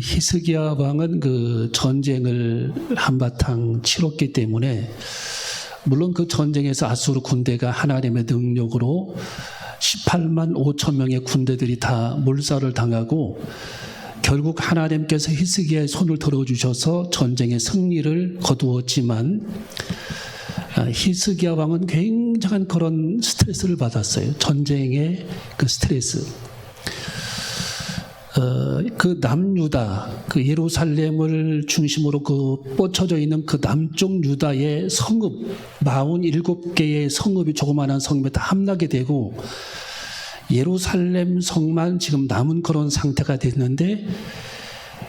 히스기야 왕은 그 전쟁을 한바탕 치렀기 때문에 물론 그 전쟁에서 아수르 군대가 하나님의 능력으로 18만 5천 명의 군대들이 다 몰살을 당하고 결국 하나님께서 히스기야의 손을 들어주셔서 전쟁의 승리를 거두었지만 아, 히스기야 왕은 굉장한 그런 스트레스를 받았어요. 전쟁의 그 스트레스. 어, 그 남유다, 그 예루살렘을 중심으로 그 뻗쳐져 있는 그 남쪽 유다의 성읍, 47개의 성읍이 조그마한 성읍에 다 함락이 되고 예루살렘 성만 지금 남은 그런 상태가 됐는데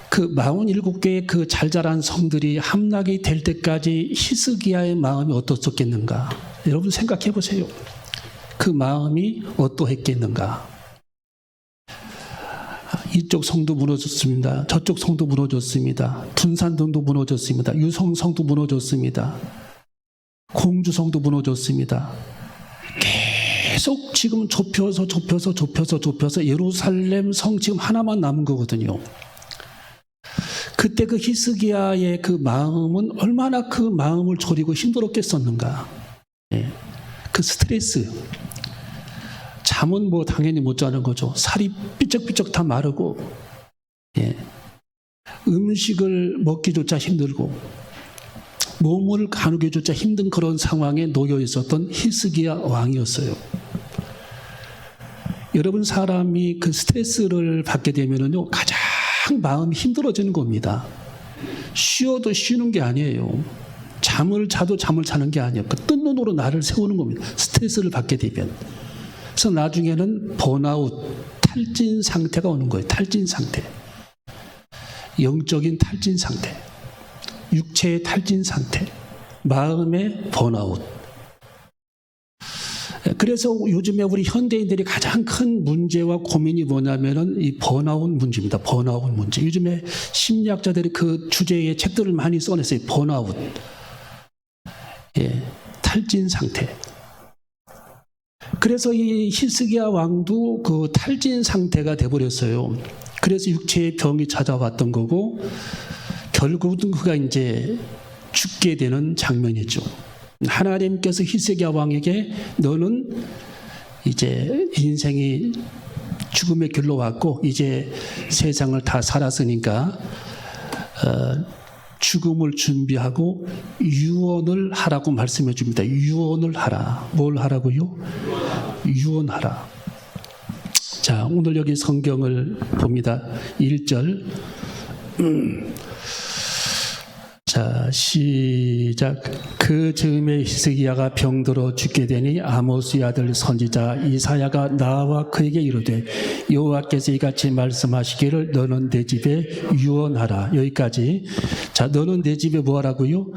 그 47개의 그 잘 자란 성들이 함락이 될 때까지 히스기야의 마음이 어떻었겠는가? 여러분 생각해 보세요. 그 마음이 어떠했겠는가? 이쪽 성도 무너졌습니다. 저쪽 성도 무너졌습니다. 둔산동도 무너졌습니다. 유성성도 무너졌습니다. 공주성도 무너졌습니다. 계속 지금 좁혀서 좁혀서 좁혀서 좁혀서 예루살렘 성 지금 하나만 남은 거거든요. 그때 그 히스기야의 그 마음은 얼마나 그 마음을 졸이고 힘들었겠었는가. 예. 그 스트레스. 잠은 뭐 당연히 못 자는 거죠. 살이 삐쩍삐쩍 다 마르고, 예. 음식을 먹기조차 힘들고, 몸을 가누기조차 힘든 그런 상황에 놓여 있었던 히스기야 왕이었어요. 여러분 사람이 그 스트레스를 받게 되면은요 가장 마음이 힘들어지는 겁니다. 쉬어도 쉬는 게 아니에요. 잠을 자도 잠을 자는 게 아니에요. 그 뜬 눈으로 나를 세우는 겁니다. 스트레스를 받게 되면. 그래서 나중에는 번아웃, 탈진 상태가 오는 거예요. 탈진 상태. 영적인 탈진 상태. 육체의 탈진 상태. 마음의 번아웃. 그래서 요즘에 우리 현대인들이 가장 큰 문제와 고민이 뭐냐면은 이 번아웃 문제입니다. 번아웃 문제. 요즘에 심리학자들이 그 주제의 책들을 많이 써냈어요. 번아웃. 예, 탈진 상태. 그래서 이 히스기야 왕도 그 탈진 상태가 돼버렸어요. 그래서 육체의 병이 찾아왔던 거고 결국은 그가 이제 죽게 되는 장면이죠. 하나님께서 히스기야 왕에게 너는 이제 인생이 죽음의 길로 왔고 이제 세상을 다 살았으니까 어, 죽음을 준비하고 유언을 하라고 말씀해 줍니다. 유언을 하라. 뭘 하라고요? 유언하라. 자, 오늘 여기 성경을 봅니다. 1절. 음. 자, 시작. 그 즈음에 히스기야가 병들어 죽게 되니 아모스의 아들 선지자 이사야가 나와 그에게 이르되 여호와께서 이같이 말씀하시기를 너는 내 집에 유언하라. 여기까지. 자, 너는 내 집에 뭐 하라고요?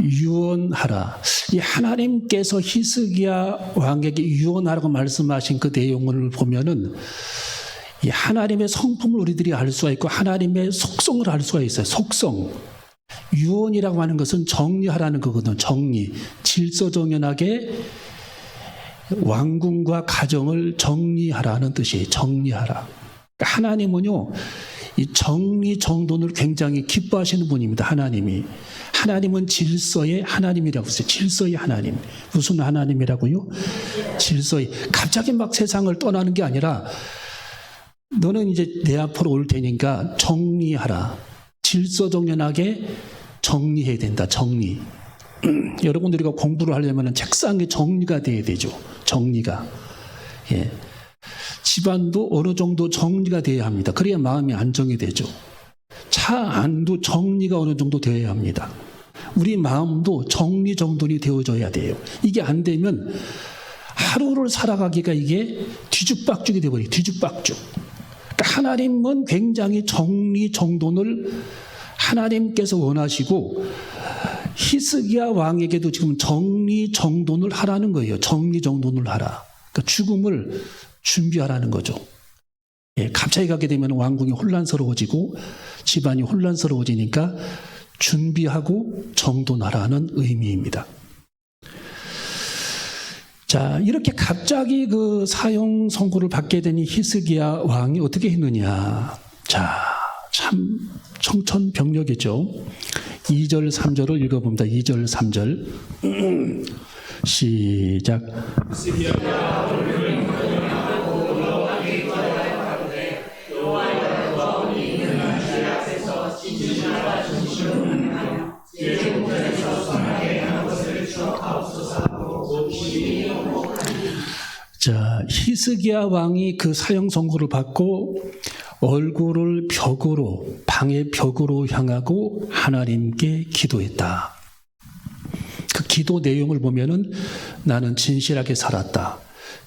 유언하라. 이 하나님께서 히스기야 왕에게 유언하라고 말씀하신 그 내용을 보면은 이 하나님의 성품을 우리들이 알 수가 있고 하나님의 속성을 알 수가 있어요. 속성. 유언이라고 하는 것은 정리하라는 거거든요. 정리. 질서정연하게 왕궁과 가정을 정리하라는 뜻이에요. 정리하라. 그러니까 하나님은요, 이 정리 정돈을 굉장히 기뻐하시는 분입니다. 하나님이. 하나님은 질서의 하나님이라고 했어요. 질서의 하나님. 무슨 하나님이라고요? 질서의. 갑자기 막 세상을 떠나는 게 아니라 너는 이제 내 앞으로 올 테니까 정리하라. 질서정연하게 정리해야 된다. 정리. 여러분들이 공부를 하려면 책상에 정리가 돼야 되죠. 정리가. 예. 집안도 어느 정도 정리가 돼야 합니다. 그래야 마음이 안정이 되죠. 차 안도 정리가 어느 정도 되어야 합니다. 우리 마음도 정리정돈이 되어져야 돼요. 이게 안 되면 하루를 살아가기가 이게 뒤죽박죽이 되어버려요. 뒤죽박죽. 하나님은 굉장히 정리 정돈을 하나님께서 원하시고 히스기야 왕에게도 지금 정리 정돈을 하라는 거예요. 정리 정돈을 하라. 그러니까 죽음을 준비하라는 거죠. 예, 갑자기 가게 되면 왕궁이 혼란스러워지고 집안이 혼란스러워지니까 준비하고 정돈하라는 의미입니다. 자, 이렇게 갑자기 그 사형 선고를 받게 되니 히스기야 왕이 어떻게 했느냐. 자, 참 청천벽력이죠. 2절, 3절을 읽어봅니다. 2절, 3절. 시작. 자, 히스기야 왕이 그 사형 선고를 받고 얼굴을 벽으로 방의 벽으로 향하고 하나님께 기도했다. 그 기도 내용을 보면은 나는 진실하게 살았다.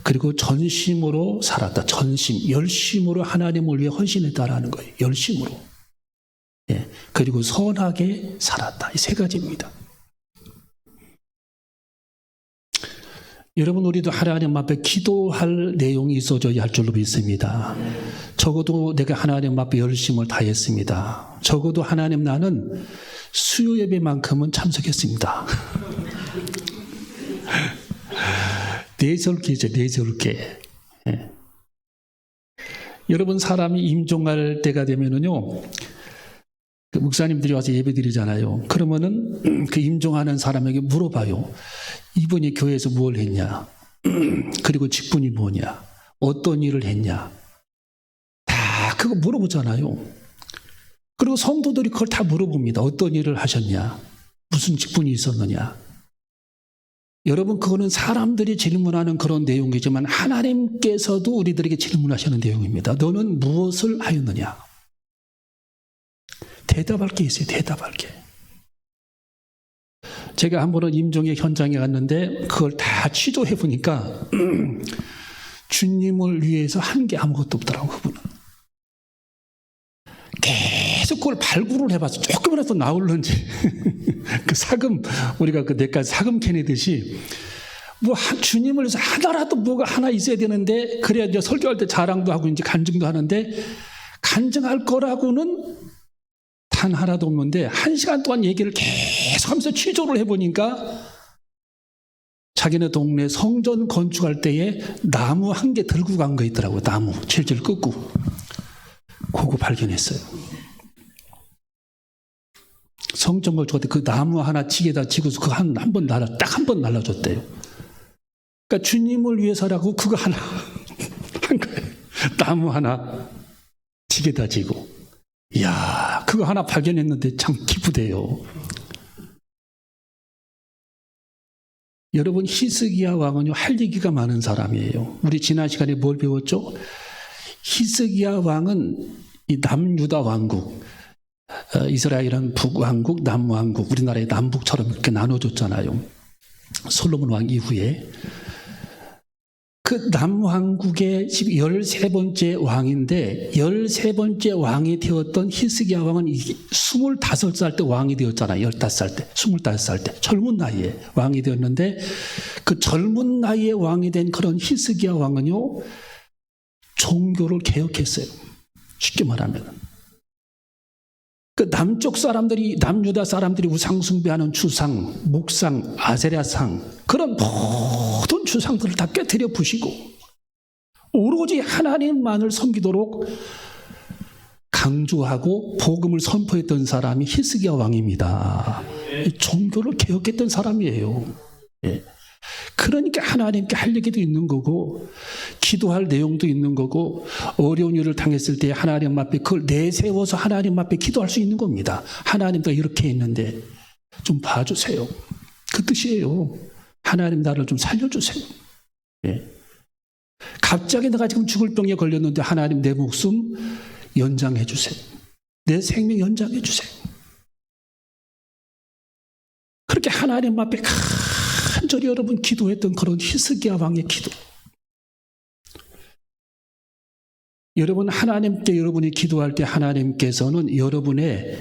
그리고 전심으로 살았다. 전심, 열심으로 하나님을 위해 헌신했다라는 거예요. 열심으로. 예. 그리고 선하게 살았다. 이 세 가지입니다. 여러분 우리도 하나님 앞에 기도할 내용이 있어져야 할 줄로 믿습니다. 적어도 내가 하나님 앞에 열심을 다했습니다. 적어도 하나님 나는 수요 예배만큼은 참석했습니다. 내절기죠, 내절기. 예. 여러분 사람이 임종할 때가 되면은요. 그 목사님들이 와서 예배 드리잖아요. 그러면은 그 임종하는 사람에게 물어봐요. 이분이 교회에서 뭘 했냐? 그리고 직분이 뭐냐? 어떤 일을 했냐? 다 그거 물어보잖아요. 그리고 성도들이 그걸 다 물어봅니다. 어떤 일을 하셨냐? 무슨 직분이 있었느냐? 여러분, 그거는 사람들이 질문하는 그런 내용이지만 하나님께서도 우리들에게 질문하시는 내용입니다. 너는 무엇을 하였느냐? 대답할 게 있어요. 대답할 게. 제가 한 번은 임종의 현장에 갔는데 그걸 다 취조해 보니까 주님을 위해서 한 게 아무것도 없더라고 그분은. 계속 그걸 발굴을 해봐서 조금이라도 나올는지 그 사금 우리가 그 내까지 사금 캐내듯이 뭐 한- 주님을 위해서 하나라도 뭐가 하나 있어야 되는데 그래야 이제 설교할 때 자랑도 하고 이제 간증도 하는데 간증할 거라고는 단 하나도 없는데 한 시간 동안 얘기를 계속하면서 취조를 해보니까 자기네 동네 성전 건축할 때에 나무 한 개 들고 간 거 있더라고요. 나무 질질 끄고 그거 발견했어요. 성전 건축할 때 그 나무 하나 지게다 지고서 그거 한한 번 날라 딱 한 번 날라줬대요. 그러니까 주님을 위해서라고 그거 하나 한 거예요. 나무 하나 지게다 지고. 이야, 그거 하나 발견했는데 참 기쁘대요. 여러분, 히스기야 왕은요, 할 얘기가 많은 사람이에요. 우리 지난 시간에 뭘 배웠죠? 히스기야 왕은 이 남유다 왕국, 어, 이스라엘은 북왕국, 남왕국, 우리나라의 남북처럼 이렇게 나눠졌잖아요. 솔로몬 왕 이후에. 그 남왕국의 13번째 왕인데 13번째 왕이 되었던 히스기야 왕은 25살 때 왕이 되었잖아요. 15살 때, 25살 때 젊은 나이에 왕이 되었는데 그 젊은 나이에 왕이 된 그런 히스기야 왕은요. 종교를 개혁했어요. 쉽게 말하면. 그 남쪽 사람들이 남유다 사람들이 우상 숭배하는 주상, 목상, 아세라상 그런 모든 주상들을 다 깨뜨려 부시고 오로지 하나님만을 섬기도록 강조하고 복음을 선포했던 사람이 히스기야 왕입니다. 이 종교를 개혁했던 사람이에요. 예. 그러니까 하나님께 할 얘기도 있는 거고 기도할 내용도 있는 거고 어려운 일을 당했을 때 하나님 앞에 그걸 내세워서 하나님 앞에 기도할 수 있는 겁니다. 하나님도 이렇게 했는데 좀 봐주세요. 그 뜻이에요. 하나님 나를 좀 살려주세요. 예. 갑자기 내가 지금 죽을 병에 걸렸는데 하나님 내 목숨 연장해 주세요. 내 생명 연장해 주세요. 그렇게 하나님 앞에 간절히 여러분 기도했던 그런 히스기야 왕의 기도. 여러분 하나님께 여러분이 기도할 때 하나님께서는 여러분의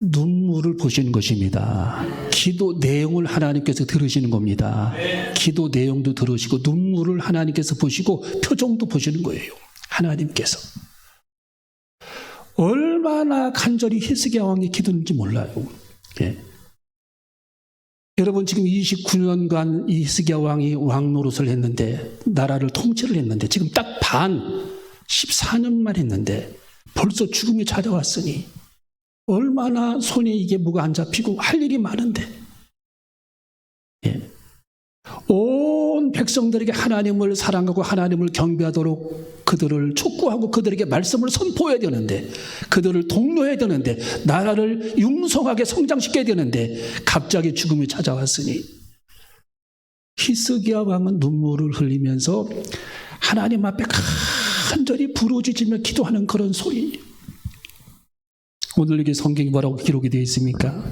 눈물을 보시는 것입니다. 기도 내용을 하나님께서 들으시는 겁니다. 기도 내용도 들으시고 눈물을 하나님께서 보시고 표정도 보시는 거예요. 하나님께서. 얼마나 간절히 히스기야 왕이 기도는지 몰라요. 예. 여러분 지금 29년간 이 히스기야 왕이 왕 노릇을 했는데 나라를 통치를 했는데 지금 딱 반 14년만 했는데 벌써 죽음이 찾아왔으니 얼마나 손에 이게 뭐가 안 잡히고 할 일이 많은데 예. 온 백성들에게 하나님을 사랑하고 하나님을 경배하도록 그들을 촉구하고 그들에게 말씀을 선포해야 되는데 그들을 독려해야 되는데 나라를 융성하게 성장시켜야 되는데 갑자기 죽음이 찾아왔으니 히스기야 왕은 눈물을 흘리면서 하나님 앞에 간절히 부르짖으며 기도하는 그런 소리. 오늘 이게 성경이 뭐라고 기록이 되어 있습니까?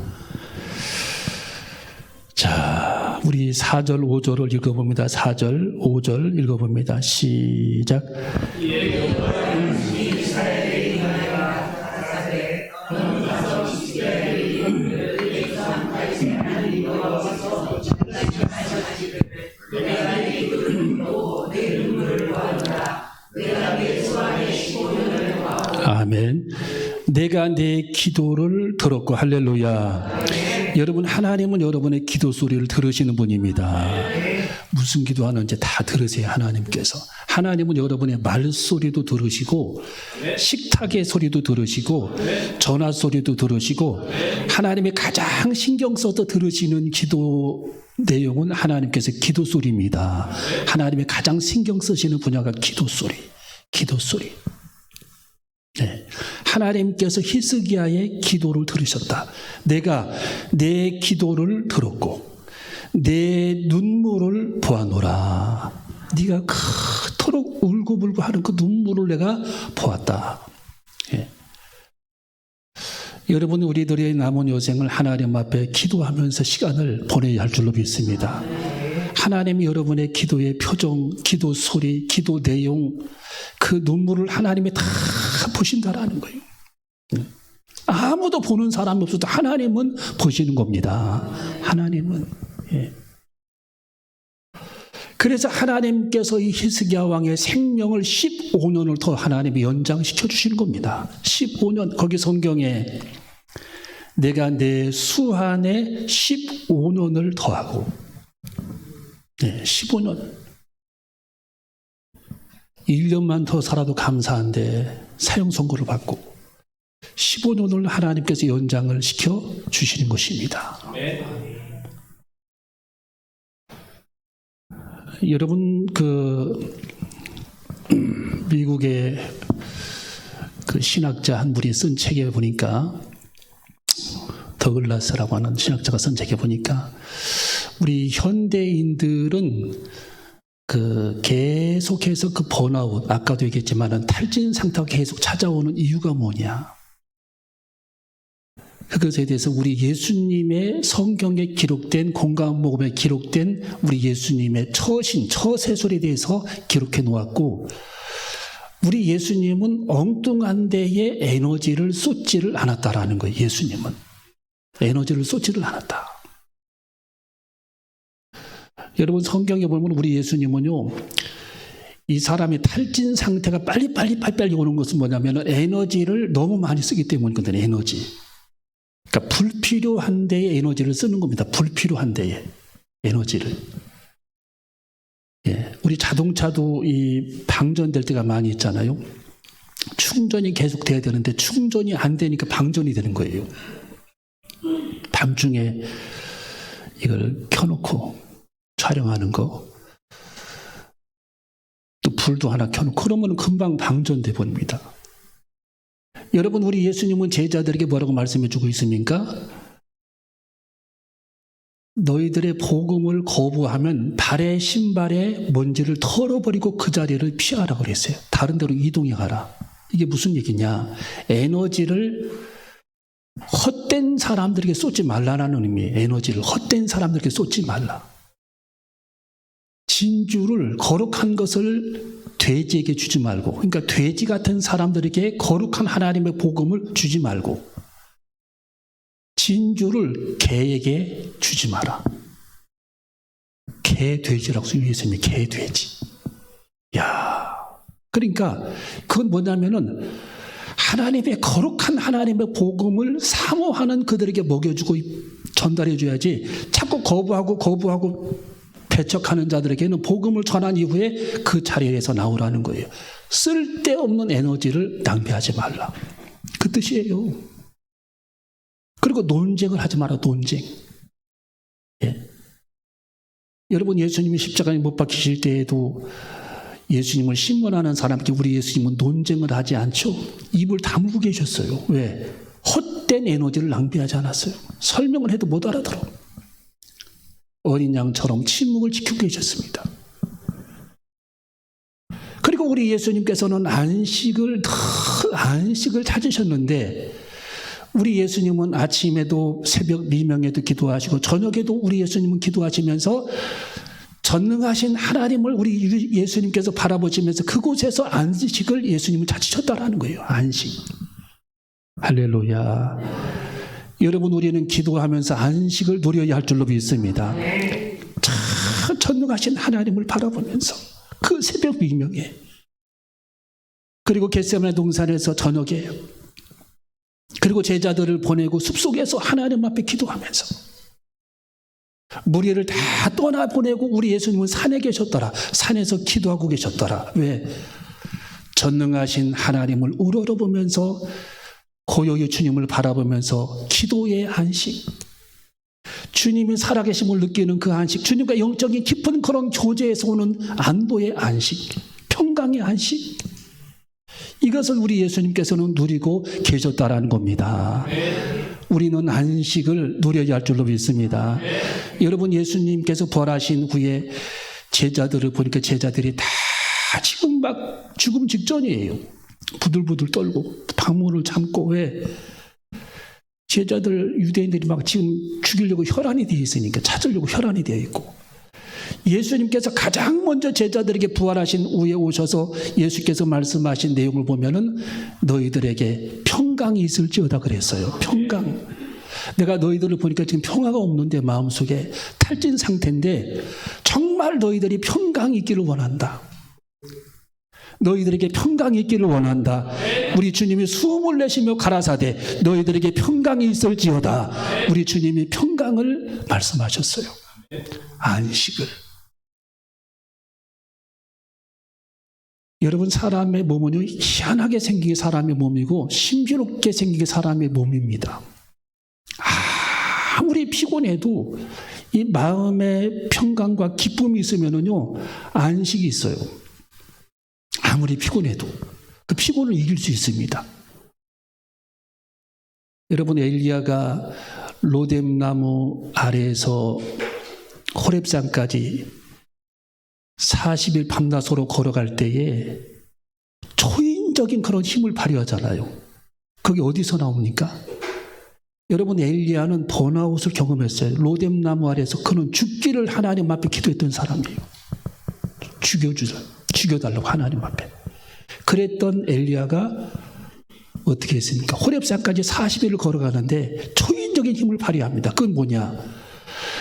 자, 우리 4절, 5절을 읽어봅니다. 4절, 5절 읽어봅니다. 시작. 아멘. 내가 내 기도를 들었고 할렐루야. 여러분 하나님은 여러분의 기도 소리를 들으시는 분입니다. 무슨 기도하는지 다 들으세요 하나님께서. 하나님은 여러분의 말소리도 들으시고 식탁의 소리도 들으시고 전화 소리도 들으시고 하나님의 가장 신경 써서 들으시는 기도 내용은 하나님께서 기도 소리입니다. 하나님의 가장 신경 쓰시는 분야가 기도 소리. 기도 소리. 네. 하나님께서 히스기야의 기도를 들으셨다. 내가 내 기도를 들었고 내 눈물을 보아노라. 네가 그토록 울고불고 하는 그 눈물을 내가 보았다. 예. 여러분 우리들의 남은 여생을 하나님 앞에 기도하면서 시간을 보내야 할 줄로 믿습니다. 하나님이 여러분의 기도의 표정, 기도 소리, 기도 내용, 그 눈물을 하나님이 다 보신다라는 거예요. 아무도 보는 사람이 없어도 하나님은 보시는 겁니다. 하나님은. 예. 그래서 하나님께서 이 히스기야 왕의 생명을 15년을 더 하나님이 연장시켜 주시는 겁니다. 15년 거기 성경에 내가 내 수한에 15년을 더하고 네, 15년 1년만 더 살아도 감사한데 사형 선고를 받고 15년을 하나님께서 연장을 시켜 주시는 것입니다. 여러분 그 음, 미국의 그 신학자 한 분이 쓴 책에 보니까 더글라스라고 하는 신학자가 쓴 책에 보니까 우리 현대인들은 그 계속해서 그 번아웃 아까도 얘기했지만은 탈진 상태가 계속 찾아오는 이유가 뭐냐? 그것에 대해서 우리 예수님의 성경에 기록된 공감 모금에 기록된 우리 예수님의 처신 처세술에 대해서 기록해 놓았고 우리 예수님은 엉뚱한 데에 에너지를 쏟지를 않았다라는 거예요. 예수님은 에너지를 쏟지를 않았다. 여러분 성경에 보면 우리 예수님은요 이 사람이 탈진 상태가 빨리 빨리 빨리 빨리 오는 것은 뭐냐면 에너지를 너무 많이 쓰기 때문이거든요. 에너지. 그러니까 불필요한 데에 에너지를 쓰는 겁니다. 불필요한 데에 에너지를. 예, 우리 자동차도 이 방전될 때가 많이 있잖아요. 충전이 계속 돼야 되는데 충전이 안 되니까 방전이 되는 거예요. 밤중에 이걸 켜놓고 촬영하는 거. 또 불도 하나 켜놓고 그러면 금방 방전돼 버립니다. 여러분 우리 예수님은 제자들에게 뭐라고 말씀해 주고 있습니까? 너희들의 복음을 거부하면 발의 신발에 먼지를 털어버리고 그 자리를 피하라 그랬어요. 다른 데로 이동해 가라. 이게 무슨 얘기냐? 에너지를 헛된 사람들에게 쏟지 말라는 의미. 에너지를 헛된 사람들에게 쏟지 말라. 진주를 거룩한 것을 돼지에게 주지 말고, 그러니까 돼지 같은 사람들에게 거룩한 하나님의 복음을 주지 말고, 진주를 개에게 주지 마라. 개 돼지라고 얘기했습니다. 개 돼지. 야, 그러니까 그건 뭐냐면은 하나님의 거룩한 하나님의 복음을 사모하는 그들에게 먹여주고 전달해줘야지. 자꾸 거부하고 거부하고 배척하는 자들에게는 복음을 전한 이후에 그 자리에서 나오라는 거예요. 쓸데없는 에너지를 낭비하지 말라. 그 뜻이에요. 그리고 논쟁을 하지 마라, 논쟁. 예. 여러분, 예수님이 십자가에 못 박히실 때에도 예수님을 신문하는 사람께 우리 예수님은 논쟁을 하지 않죠. 입을 다물고 계셨어요. 왜? 헛된 에너지를 낭비하지 않았어요. 설명을 해도 못 알아들어. 어린 양처럼 침묵을 지키고 계셨습니다. 그리고 우리 예수님께서는 안식을 늘 안식을 찾으셨는데 우리 예수님은 아침에도 새벽 미명에도 기도하시고 저녁에도 우리 예수님은 기도하시면서 전능하신 하나님을 우리 예수님께서 바라보시면서 그곳에서 안식을 예수님은 찾으셨다라는 거예요. 안식. 할렐루야. 여러분 우리는 기도하면서 안식을 누려야 할 줄로 믿습니다. 참 전능하신 하나님을 바라보면서 그 새벽 미명에 그리고 겟세마네 동산에서 저녁에 그리고 제자들을 보내고 숲속에서 하나님 앞에 기도하면서 무리를 다 떠나 보내고 우리 예수님은 산에 계셨더라. 산에서 기도하고 계셨더라. 왜? 전능하신 하나님을 우러러보면서 고요히 주님을 바라보면서 기도의 안식. 주님이 살아계심을 느끼는 그 안식. 주님과 영적인 깊은 그런 교제에서 오는 안도의 안식. 평강의 안식. 이것을 우리 예수님께서는 누리고 계셨다라는 겁니다. 우리는 안식을 누려야 할 줄로 믿습니다. 여러분 예수님께서 부활하신 후에 제자들을 보니까 제자들이 다 지금 막 죽음 직전이에요. 부들부들 떨고 방문을 참고 왜 제자들 유대인들이 막 지금 죽이려고 혈안이 되어 있으니까 찾으려고 혈안이 되어 있고 예수님께서 가장 먼저 제자들에게 부활하신 후에 오셔서 예수께서 말씀하신 내용을 보면은 너희들에게 평강이 있을지어다 그랬어요. 평강. 내가 너희들을 보니까 지금 평화가 없는데 마음속에 탈진 상태인데 정말 너희들이 평강이 있기를 원한다. 너희들에게 평강이 있기를 원한다. 우리 주님이 숨을 내쉬며 가라사대 너희들에게 평강이 있을지어다. 우리 주님이 평강을 말씀하셨어요. 안식을. 여러분 사람의 몸은요 희한하게 생기게 사람의 몸이고 신비롭게 생기게 사람의 몸입니다. 아무리 피곤해도 이 마음의 평강과 기쁨이 있으면은요 안식이 있어요. 아무리 피곤해도 그 피곤을 이길 수 있습니다. 여러분 엘리야가 로뎀나무 아래에서 호렙산까지 40일 밤낮으로 걸어갈 때에 초인적인 그런 힘을 발휘하잖아요. 그게 어디서 나옵니까? 여러분 엘리야는 번아웃을 경험했어요. 로뎀나무 아래에서 그는 죽기를 하나님 앞에 기도했던 사람이에요. 죽여주자, 죽여달라고 하나님 앞에. 그랬던 엘리야가 어떻게 했습니까? 호렙산까지 40일을 걸어가는데 초인적인 힘을 발휘합니다. 그건 뭐냐?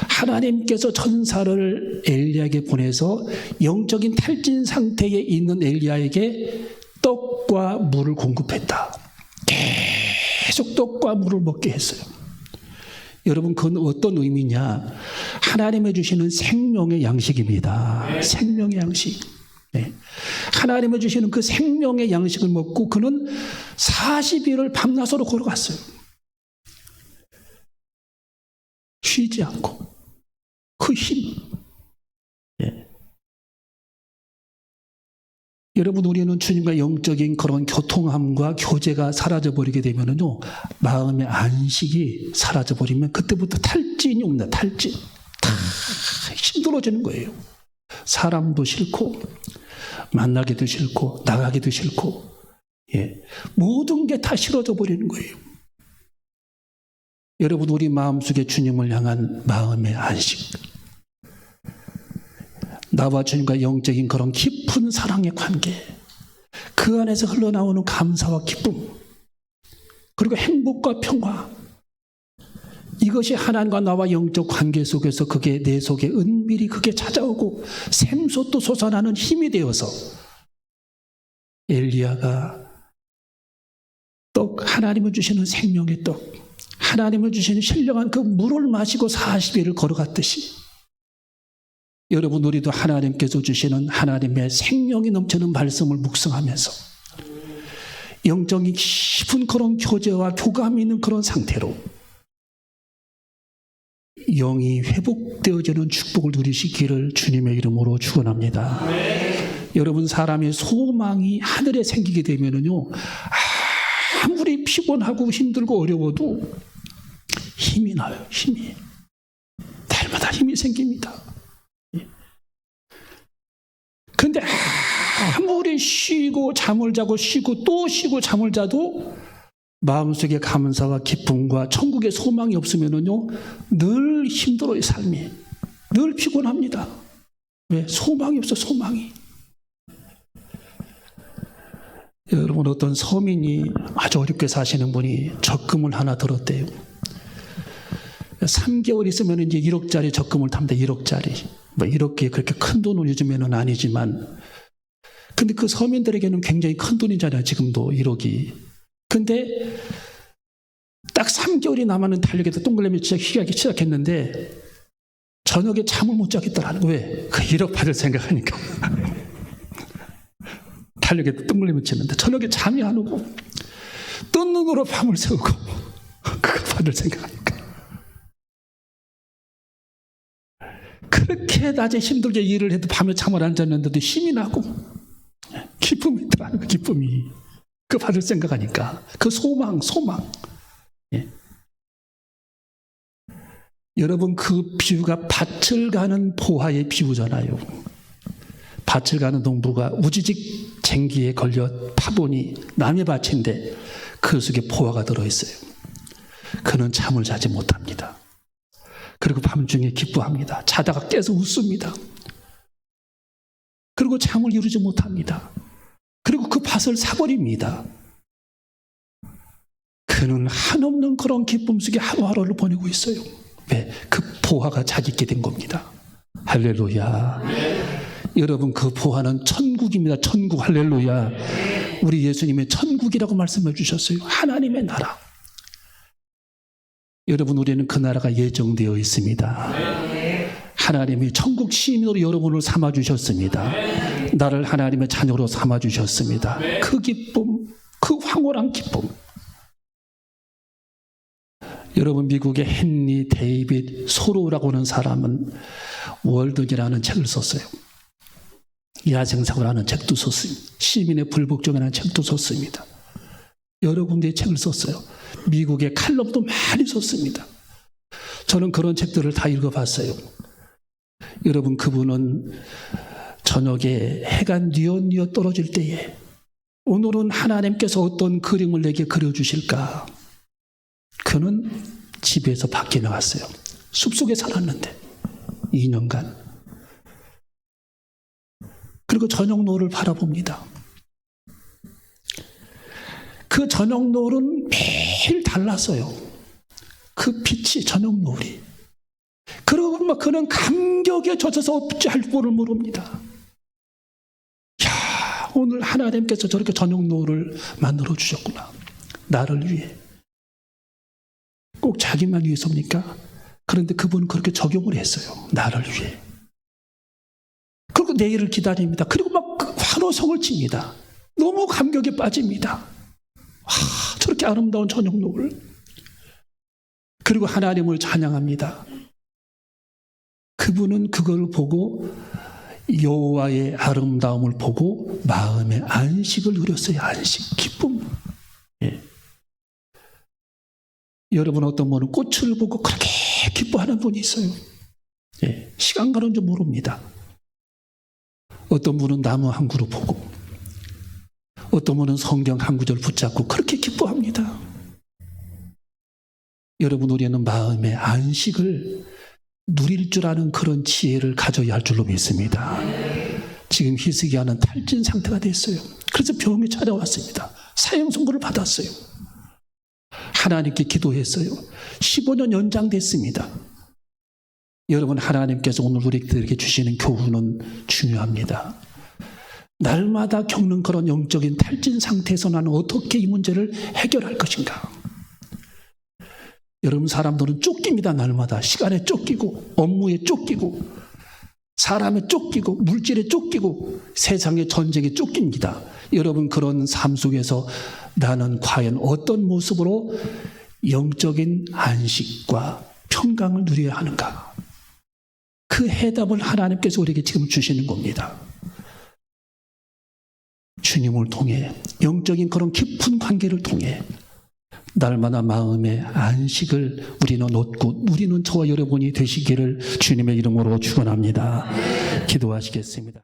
하나님께서 천사를 엘리야에게 보내서 영적인 탈진 상태에 있는 엘리야에게 떡과 물을 공급했다. 계속 떡과 물을 먹게 했어요. 여러분, 그건 어떤 의미냐? 하나님의 주시는 생명의 양식입니다. 생명의 양식. 네. 하나님의 주시는 그 생명의 양식을 먹고 그는 40일을 밤낮으로 걸어갔어요. 쉬지 않고. 그 힘. 예. 여러분, 우리는 주님과 영적인 그런 교통함과 교제가 사라져 버리게 되면은요, 마음의 안식이 사라져 버리면 그때부터 탈진이 옵니다, 탈진. 다 힘들어지는 거예요. 사람도 싫고, 만나기도 싫고, 나가기도 싫고, 예. 모든 게 다 싫어져 버리는 거예요. 여러분, 우리 마음속에 주님을 향한 마음의 안식. 나와 주님과 영적인 그런 깊은 사랑의 관계. 그 안에서 흘러나오는 감사와 기쁨. 그리고 행복과 평화. 이것이 하나님과 나와 영적 관계 속에서 그게 내 속에 은밀히 그게 찾아오고 샘솟도 솟아나는 힘이 되어서 엘리야가 떡, 하나님을 주시는 생명의 떡, 하나님을 주시는 신령한 그 물을 마시고 40일을 걸어갔듯이 여러분 우리도 하나님께서 주시는 하나님의 생명이 넘치는 말씀을 묵상하면서 영적인 깊은 그런 교제와 교감이 있는 그런 상태로 영이 회복되어지는 축복을 누리시기를 주님의 이름으로 축원합니다. 여러분 사람의 소망이 하늘에 생기게 되면은요 아무리 피곤하고 힘들고 어려워도 힘이 나요 힘이 날마다 힘이 생깁니다. 근데 아무리 쉬고 잠을 자고 쉬고 또 쉬고 잠을 자도 마음속에 감사와 기쁨과 천국의 소망이 없으면은요 늘 힘들어요 삶이 늘 피곤합니다. 왜 소망이 없어 소망이. 여러분 어떤 서민이 아주 어렵게 사시는 분이 적금을 하나 들었대요. 3개월 있으면 이제 1억짜리 적금을 탑니다. 1억짜리. 뭐 1억이 그렇게 큰 돈은 요즘에는 아니지만 근데 그 서민들에게는 굉장히 큰 돈이잖아요. 지금도 1억이. 근데 딱 3개월이 남았는 달력에서 동그라미 시작하기 시작했는데 저녁에 잠을 못 자겠다라는 거예요. 왜? 그 1억 받을 생각하니까. 달력에 동그라미 치는데 저녁에 잠이 안 오고 뜬 눈으로 밤을 새우고 그거 받을 생각하니까. 그렇게 낮에 힘들게 일을 해도 밤에 잠을 안 잤는데도 힘이 나고 기쁨이 들어가는 거 기쁨이 그 받을 생각하니까 그 소망 소망 예. 여러분 그 비유가 밭을 가는 보화의 비유잖아요 밭을 가는 농부가 우지직 쟁기에 걸려 파보니 남의 밭인데 그 속에 보화가 들어있어요 그는 잠을 자지 못합니다 그리고 밤중에 기뻐합니다. 자다가 깨서 웃습니다. 그리고 잠을 이루지 못합니다. 밭을 사버립니다. 그는 한없는 그런 기쁨 속에 하루하루를 보내고 있어요. 왜? 그 보화가 자기께 된 겁니다. 할렐루야. 여러분 그 보화는 천국입니다. 천국 할렐루야. 우리 예수님의 천국이라고 말씀해 주셨어요. 하나님의 나라. 여러분 우리는 그 나라가 예정되어 있습니다. 하나님이 천국 시민으로 여러분을 삼아 주셨습니다. 나를 하나님의 자녀로 삼아 주셨습니다. 그 기쁨, 그 황홀한 기쁨. 여러분 미국의 헨리 데이빗 소로라고 하는 사람은 월든이라는 책을 썼어요. 야생사고라는 책도 썼습니다. 시민의 불복종이라는 책도 썼습니다. 여러 군데의 책을 썼어요. 미국의 칼럼도 많이 썼습니다. 저는 그런 책들을 다 읽어봤어요. 여러분 그분은 저녁에 해가 뉘어뉘어 떨어질 때에 오늘은 하나님께서 어떤 그림을 내게 그려주실까? 그는 집에서 밖에 나왔어요. 숲속에 살았는데 2년간. 그리고 저녁 노을을 바라봅니다. 그 저녁 노을은 매일 달랐어요. 그 빛이 저녁 노을이. 그러고 막 그는 감격에 젖어서 어찌할 줄을 모릅니다. 야, 오늘 하나님께서 저렇게 저녁 노을을 만들어 주셨구나. 나를 위해. 꼭 자기만 위해서입니까? 그런데 그분은 그렇게 적용을 했어요. 나를 위해. 그리고 내일을 기다립니다. 그리고 막그 환호성을 칩니다. 너무 감격에 빠집니다. 와, 저렇게 아름다운 저녁 노을. 그리고 하나님을 찬양합니다. 그분은 그걸 보고 여호와의 아름다움을 보고 마음의 안식을 누렸어요. 안식, 기쁨. 예. 여러분 어떤 분은 꽃을 보고 그렇게 기뻐하는 분이 있어요. 예. 시간 가는 줄 모릅니다. 어떤 분은 나무 한 그루 보고 어떤 분은 성경 한 구절 붙잡고 그렇게 기뻐합니다. 여러분 우리는 마음의 안식을 누릴 줄 아는 그런 지혜를 가져야 할 줄로 믿습니다. 지금 히스기야는 탈진 상태가 됐어요. 그래서 병이 찾아왔습니다. 사형 선고를 받았어요. 하나님께 기도했어요. 15년 연장됐습니다. 여러분 하나님께서 오늘 우리들에게 주시는 교훈은 중요합니다. 날마다 겪는 그런 영적인 탈진 상태에서 나는 어떻게 이 문제를 해결할 것인가? 여러분 사람들은 쫓깁니다 날마다 시간에 쫓기고 업무에 쫓기고 사람에 쫓기고 물질에 쫓기고 세상의 전쟁에 쫓깁니다. 여러분 그런 삶 속에서 나는 과연 어떤 모습으로 영적인 안식과 평강을 누려야 하는가? 그 해답을 하나님께서 우리에게 지금 주시는 겁니다. 주님을 통해 영적인 그런 깊은 관계를 통해 날마다 마음의 안식을 우리는 얻고 누리는 저와 여러분이 되시기를 주님의 이름으로 축원합니다. 기도하시겠습니다.